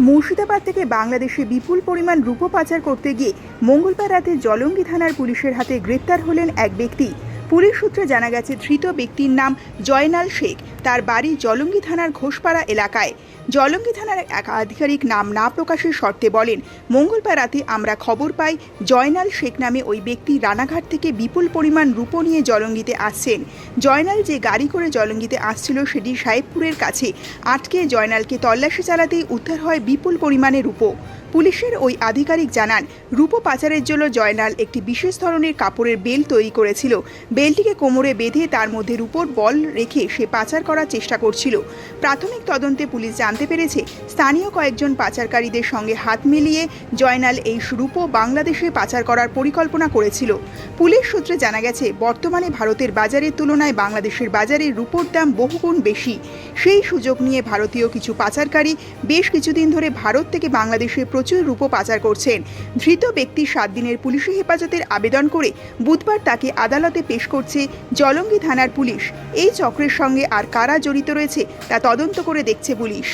মুর্শিদাবাদ থেকে বাংলাদেশে বিপুল পরিমাণ রূপো পাচার করতে গিয়ে মঙ্গলবার রাতে জলঙ্গি থানার পুলিশের হাতে গ্রেপ্তার হলেন এক ব্যক্তি। পুলিশ সূত্রে জানা গেছে, ধৃত ব্যক্তির নাম জয়নাল শেখ। তার বাড়ি জলঙ্গি থানার ঘোষপাড়া এলাকায়। জলঙ্গি থানার এক আধিকারিক নাম না প্রকাশের শর্তে বলেন, মঙ্গলবার রাতে আমরা খবর পাই জয়নাল শেখ নামে ওই ব্যক্তি রানাঘাট থেকে বিপুল পরিমাণ রূপো নিয়ে জলঙ্গিতে আসছেন। জয়নাল যে গাড়ি করে জলঙ্গিতে আসছিল সেটি সাহেবপুরের কাছে। আটকে জয়নালকে তল্লাশি চালাতেই উদ্ধার হয় বিপুল পরিমাণে রূপো। পুলিশের ওই আধিকারিক জানান, রূপো পাচারের জন্য জয়নাল একটি বিশেষ ধরনের কাপড়ের বেল তৈরি করেছিল। বেলটিকে কোমরে বেঁধে তার মধ্যে রূপোর বল রেখে সে পাচার করার চেষ্টা করছিল। প্রাথমিক তদন্তে পুলিশ জানতে পেরেছে, স্থানীয় কয়েকজন পাচারকারীদের সঙ্গে হাত মিলিয়ে জয়নাল এই রূপো বাংলাদেশে পাচার করার পরিকল্পনা করেছিল। পুলিশ সূত্রে জানা গেছে, বর্তমানে ভারতের বাজারের তুলনায় বাংলাদেশের বাজারে রূপোর দাম বহুগুণ বেশি। সেই সুযোগ নিয়ে ভারতীয় কিছু পাচারকারী বেশ কিছুদিন ধরে ভারত থেকে বাংলাদেশে প্রচুর রূপো পাচার করছেন। ধৃত ব্যক্তি সাত দিনের পুলিশি হেফাজতের আবেদন করে বুধবার তাকে আদালতে পেশ করছে জলঙ্গি থানার পুলিশ। এই চক্রের সঙ্গে আর কারা জড়িত রয়েছে তা তদন্ত করে দেখছে পুলিশ।